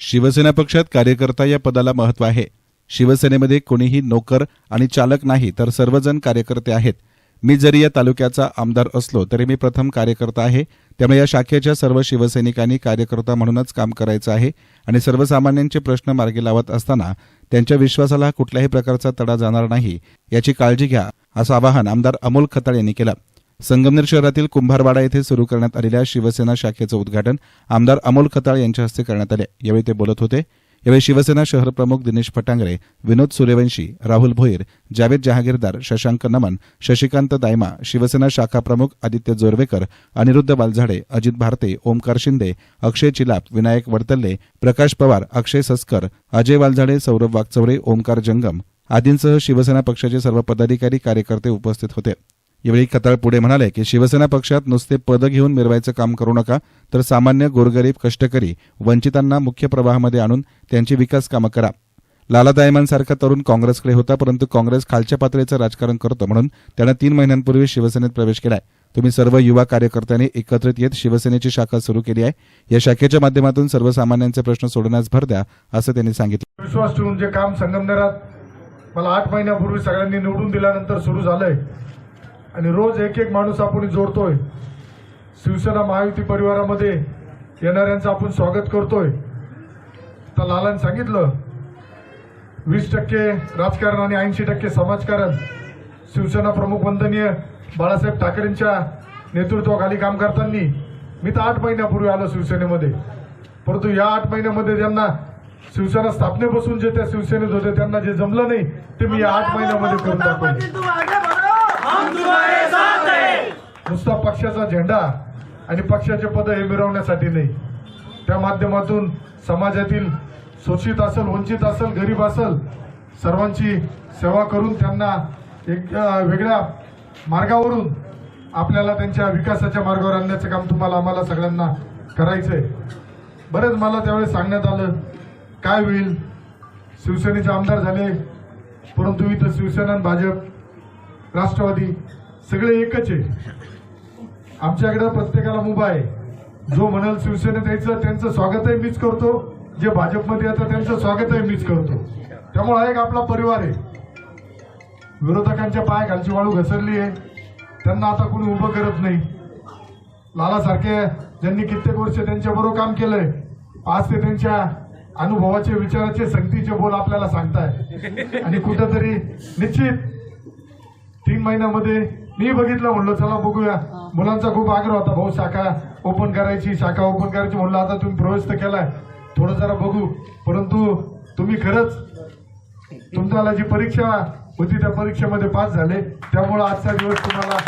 शिवसेना पक्षात कार्यकर्ता या पदाला महत्त्व आहे. शिवसेनेमध्ये कोणीही नोकर आणि चालक नाही तर सर्वजण कार्यकर्ते आहेत. मी जरी या तालुक्याचा आमदार असलो तरी मी प्रथम कार्यकर्ता आहे. त्यामुळे या शाखेच्या सर्व शिवसैनिकांनी कार्यकर्ता म्हणूनच काम करायचं आहे आणि सर्वसामान्यांचे प्रश्न मार्गी लावत असताना त्यांच्या विश्वासाला कुठल्याही प्रकारचा तडा जाणार नाही याची काळजी घ्या असं आवाहन आमदार अमोल खताळ यांनी केलं. संगमनेर शहरातील कुंभारवाडा येथे सुरू करण्यात आलेल्या शिवसेना शाखेचं उद्घाटन आमदार अमोल खताळ यांच्या हस्ते करण्यात आले. यावेळी ते बोलत होते. यावेळी शिवसेना शहर प्रमुख दिनेश फटांगरे विनोद सूर्यवंशी राहुल भोईर जावेद जहागीरदार शशांक नमन शशिकांत दायमा शिवसेना शाखा प्रमुख आदित्य जोरवेकर अनिरुद्ध वालझाडे अजित भारते ओमकार शिंदे अक्षय चिलाप विनायक वडतल्ले प्रकाश पवार अक्षय सस्कर अजय वालझाडे सौरभ वागचौरे ओमकार जंगम आदींसह शिवसेना पक्षाचे सर्व पदाधिकारी कार्यकर्ते उपस्थित होते. यावेळी कताळ पुढे म्हणाले की शिवसेना पक्षात नुसते पद घेऊन मिरवायचं काम करू नका तर सामान्य गोरगरीब कष्टकरी वंचितांना मुख्य प्रवाहामध्ये आणून त्यांची विकास कामं करा. लाला दायमानसारखा तरुण काँग्रेसकडे होता परंतु काँग्रेस खालच्या पातळीचं राजकारण करतो म्हणून त्यानं तीन महिन्यांपूर्वी शिवसेनेत प्रवेश केलाय. तुम्ही सर्व युवा कार्यकर्त्यांनी एकत्रित येत शिवसेनेची शाखा सुरू केली आहे. या शाखेच्या माध्यमातून सर्वसामान्यांचे प्रश्न सोडवण्यास भर द्या असं त्यांनी सांगितलं. विश्वास ठेवून जे काम संगमनेरात मला आठ महिन्यापूर्वी सगळ्यांनी निवडून दिल्यानंतर सुरू झालंय. आणि रोज एक एक माणूस आपण जोडतोय. शिवसेना महायुती परिवारामध्ये येणाऱ्यांचं आपण स्वागत करतोय. तर लालाने सांगितलं वीस टक्के राजकारण आणि ऐंशी टक्के समाजकारण. शिवसेना प्रमुख वंदनीय बाळासाहेब ठाकरेंच्या नेतृत्वाखाली काम करताना. मी तर आठ महिन्यापूर्वी आलो शिवसेनेमध्ये. परंतु या आठ महिन्यामध्ये ज्यांना शिवसेना स्थापनेपासून जे त्या शिवसेनेत होते त्यांना जे जमलं नाही ते मी या आठ महिन्यामध्ये करून दाखवले. नुसता पक्षाचा झेंडा आणि पक्षाचे पद हे मिरवण्यासाठी नाही. त्या माध्यमातून समाजातील शोषित असेल वंचित असेल गरीब असेल सर्वांची सेवा करून त्यांना एक वेगळ्या मार्गावरून आपल्याला त्यांच्या विकासाच्या मार्गावर आणण्याचं काम तुम्हाला आम्हाला सगळ्यांना करायचंय. बरेच मला त्यावेळेस सांगण्यात आलं काय होईल? शिवसेनेचे आमदार झाले परंतु इथं शिवसेना आणि भाजप राष्ट्रवादी सगळे एकच आहे. आमच्याकडे प्रत्येकाला मुभा आहे. जो म्हणाल शिवसेनेत यायचं त्यांचं स्वागतही मीच करतो. जे भाजपमध्ये येतं त्यांचं स्वागतही मीच करतो. त्यामुळे हा एक आपला परिवार आहे. विरोधकांच्या पाय खालची वाळू घसरली आहे. त्यांना आता कोणी उभं करत नाही. लालासारखे ज्यांनी कित्येक वर्ष त्यांच्याबरोबर काम केलंय आज ते त्यांच्या अनुभवाचे विचाराचे संगतीचे बोल आपल्याला सांगताय आणि कुठंतरी निश्चित तीन महिन्यामध्ये मी बघितलं म्हणलं चला बघूया. मुलांचा खूप आग्रह होता भाऊ शाखा ओपन करायची शाखा ओपन करायची. म्हणलं आता तुम्ही प्रवेश तर केलाय थोडं जरा बघू. परंतु तुम्ही खरंच तुमच्याला जी परीक्षा होती त्या परीक्षेमध्ये पास झाले. त्यामुळे आजचा दिवस तुम्हाला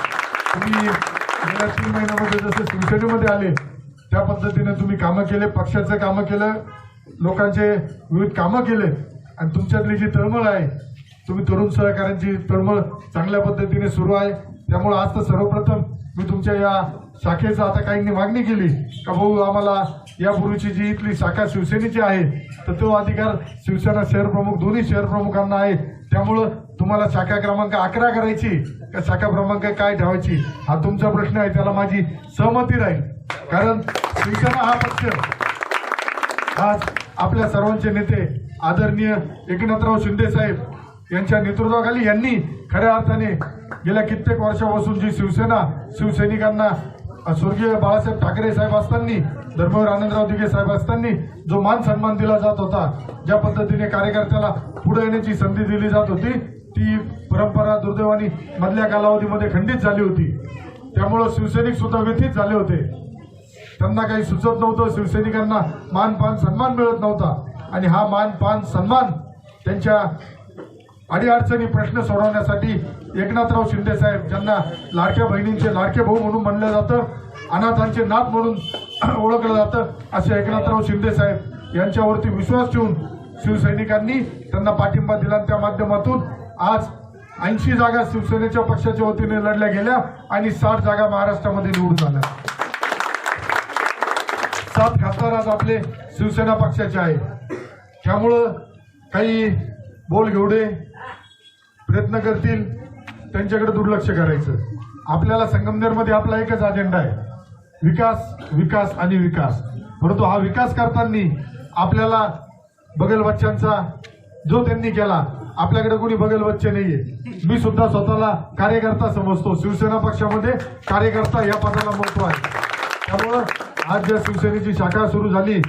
तुम्ही गेल्या तीन महिन्यामध्ये जसं शिवसेनेमध्ये आले त्या पद्धतीने तुम्ही कामं केले पक्षाचं कामं केलं लोकांचे विविध कामं केले. आणि तुमच्यातली जी तळमळ आहे तुम्ही तरुण सहकाऱ्यांची तळमळ चांगल्या पद्धतीने सुरू आहे. त्यामुळे आज तर सर्वप्रथम मी तुमच्या या शाखेचं आता काहींनी मागणी केली का भाऊ आम्हाला यापूर्वीची जी इथली शाखा शिवसेनेची आहे तर तो अधिकार शिवसेना शहर प्रमुख दोन्ही शहर प्रमुखांना आहे. त्यामुळं तुम्हाला शाखा क्रमांक अकरा करायची का शाखा क्रमांक काय ठेवायची? हा तुमचा प्रश्न आहे त्याला माझी सहमती राहील. कारण शिवसेना हा पक्ष आज आपल्या सर्वांचे नेते आदरणीय एकनाथराव शिंदे साहेब यांच्या नेतृत्वाखाली यांनी खऱ्या अर्थाने गेल्या कित्येक वर्षापासून जी शिवसेना शिवसैनिकांना स्वर्गीय बाळासाहेब ठाकरे साहेब असताना धर्मवीर आनंदराव दिघे साहेब असताना जो मान सन्मान दिला जात होता ज्या पद्धतीने कार्यकर्त्याला पुढे येण्याची संधी दिली जात होती ती परंपरा दुर्दैवानी मधल्या कालावधीमध्ये खंडित झाली होती. त्यामुळं शिवसैनिक सुद्धा व्यथित झाले होते. त्यांना काही सुचत नव्हतं शिवसैनिकांना मान पान सन्मान मिळत नव्हता. आणि हा मान पान सन्मान त्यांच्या अडीअडचणी प्रश्न सोडवण्यासाठी एकनाथराव शिंदे साहेब ज्यांना लाडक्या बहिणींचे लाडके भाऊ म्हणून म्हणलं जातं अनाथांचे नाथ म्हणून ओळखलं जातं असे एकनाथराव शिंदे साहेब यांच्यावरती विश्वास ठेवून शिवसैनिकांनी त्यांना पाठिंबा दिला त्या माध्यमातून आज ऐंशी जागा शिवसेनेच्या पक्षाच्या वतीने लढल्या गेल्या आणि साठ जागा महाराष्ट्रामध्ये निवडून झाल्या. सात खासदार आज आपले शिवसेना पक्षाचे आहे त्यामुळं काही बोल घेवडे प्रयत्न करतील त्यांच्याकडे दुर्लक्ष करायचं. आपल्याला संगमनेरमध्ये आपला एकच अजेंडा आहे. विकास विकास आणि विकास. परंतु हा विकास करताना आपल्याला बगल बच्चांचा जो त्यांनी केला आपल्याकडे कोणी बगल बच्चे नाहीये. मी सुद्धा स्वतःला कार्यकर्ता समजतो. शिवसेना पक्षामध्ये कार्यकर्ता या पदाला महत्त्व आहे. त्यामुळं आज ज्या शिवसेनेची शाखा सुरू झाली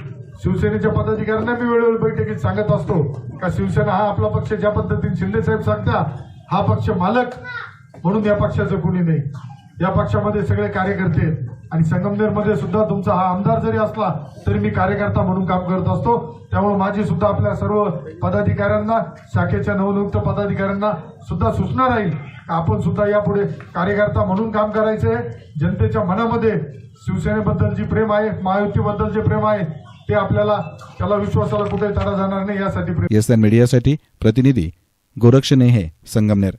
शिवसेनेच्या पदाधिकाऱ्यांना मी वेळोवेळी बैठकीत सांगत असतो का शिवसेना हा आपला पक्ष ज्या पद्धतीने शिंदे साहेब सांगता हा पक्ष मालक. म्हणून या पक्षाचं कोणी नाही. या पक्षामध्ये सगळे कार्यकर्ते आणि संगमनेरमध्ये सुद्धा तुमचा हा आमदार जरी असला तरी मी कार्यकर्ता म्हणून काम करत असतो. त्यामुळे माझी सुद्धा आपल्या सर्व पदाधिकाऱ्यांना शाखेच्या नवनियुक्त पदाधिकाऱ्यांना सुद्धा सूचना राहील. आपण सुद्धा यापुढे कार्यकर्ता म्हणून काम करायचं आहे जनतेच्या मनामध्ये शिवसेनेबद्दल जी प्रेम आहे महायुतीबद्दल जे प्रेम आहे ते आपल्याला त्याला विश्वासाला कुठे तडा जाणार नाही यासाठी एस एन मीडियासाठी प्रतिनिधी गोरक्ष नेहे संगमनेर.